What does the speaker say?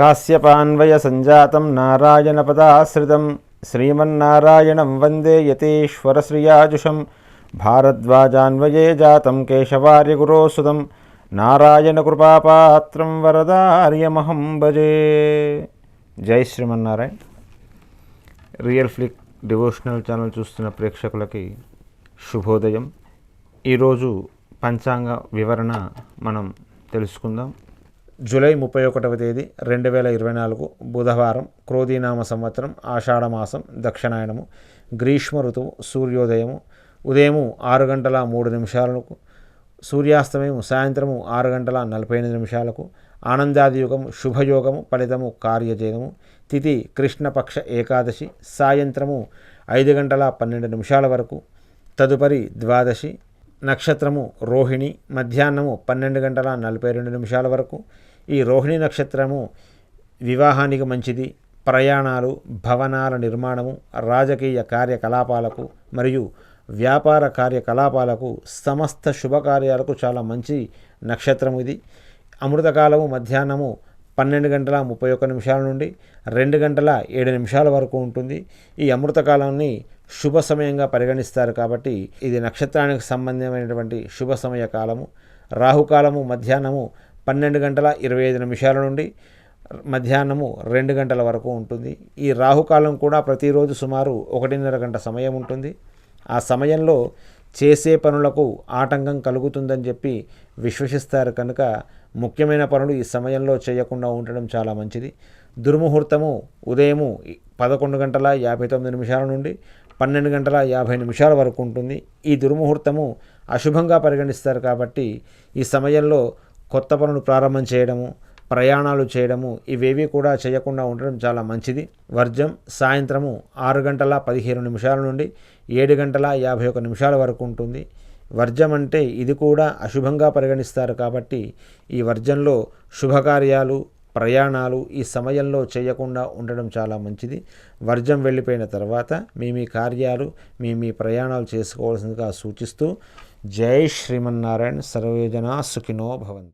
కాశ్యపాన్వయ సంజాతం నారాయణపదాశ్రితం శ్రీమన్నారాయణం వందే యతీశ్వరశ్రియాజుషం భారద్వాజాన్వయే జాతం కేశవార్యగురోసుతం నారాయణకృపాపాత్రం వరదార్యమహం భజే జై Srimannarayana Real Flick devotional channel చూస్తున్న ప్రేక్షకులకి శుభోదయం. ఈరోజు పంచాంగ వివరణ మనం తెలుసుకుందాం. జూలై ముప్పై ఒకటవ తేదీ రెండు వేల ఇరవై నాలుగు బుధవారం క్రోధీనామ సంవత్సరం ఆషాఢమాసం దక్షిణాయనము గ్రీష్మ ఋతువు సూర్యోదయము ఉదయము ఆరు గంటల మూడు నిమిషాలకు సూర్యాస్తమయము సాయంత్రము ఆరు గంటల నలభై ఎనిమిది నిమిషాలకు ఆనందాదియుగము శుభయోగము ఫలితము కార్యజయము తిథి కృష్ణపక్ష ఏకాదశి సాయంత్రము ఐదు గంటల పన్నెండు నిమిషాల వరకు తదుపరి ద్వాదశి నక్షత్రము రోహిణి. మధ్యాహ్నము పన్నెండు గంటల నలభై రెండు నిమిషాల వరకు. ఈ రోహిణి నక్షత్రము వివాహానికి మంచిది. ప్రయాణాలు భవనాల నిర్మాణము రాజకీయ కార్యకలాపాలకు మరియు వ్యాపార కార్యకలాపాలకు సమస్త శుభకార్యాలకు చాలా మంచి నక్షత్రం ఇది. అమృతకాలము మధ్యాహ్నము పన్నెండు గంటల ముప్పై ఒక్క నిమిషాల నుండి రెండు గంటల ఏడు నిమిషాల వరకు ఉంటుంది. ఈ అమృతకాలాన్ని శుభ సమయంగా పరిగణిస్తారు కాబట్టి ఇది నక్షత్రానికి సంబంధమైనటువంటి శుభ సమయ కాలము. రాహుకాలము మధ్యాహ్నము పన్నెండు గంటల ఇరవై ఐదు నిమిషాల నుండి మధ్యాహ్నము రెండు గంటల వరకు ఉంటుంది. ఈ రాహుకాలం కూడా ప్రతిరోజు సుమారు ఒకటిన్నర గంట సమయం ఉంటుంది. ఆ సమయంలో చేసే పనులకు ఆటంకం కలుగుతుందని చెప్పి విశ్వసిస్తారు కనుక ముఖ్యమైన పనులు ఈ సమయంలో చేయకుండా ఉండడం చాలా మంచిది. దుర్ముహూర్తము ఉదయము పదకొండు గంటల యాభై తొమ్మిది నిమిషాల నుండి పన్నెండు గంటల యాభై నిమిషాల వరకు ఉంటుంది. ఈ దుర్ముహూర్తము అశుభంగా పరిగణిస్తారు కాబట్టి ఈ సమయంలో కొత్త పనులు ప్రారంభం చేయడము ప్రయాణాలు చేయడము ఇవేవి కూడా చేయకుండా ఉండడం చాలా మంచిది. వర్జం సాయంత్రము ఆరు గంటల పదిహేను నిమిషాల నుండి ఏడు గంటల యాభై ఒక నిమిషాల వరకు ఉంటుంది. వర్జం అంటే ఇది కూడా అశుభంగా పరిగణిస్తారు కాబట్టి ఈ వర్జంలో శుభకార్యాలు ప్రయాణాలు ఈ సమయంలో చేయకుండా ఉండడం చాలా మంచిది. వర్జం వెళ్ళిపోయిన తర్వాత మీ మీ కార్యాలు మీ మీ ప్రయాణాలు చేసుకోవాల్సిందిగా సూచిస్తూ జై శ్రీమన్నారాయణ. సర్వేజన సుఖినో భవంతు.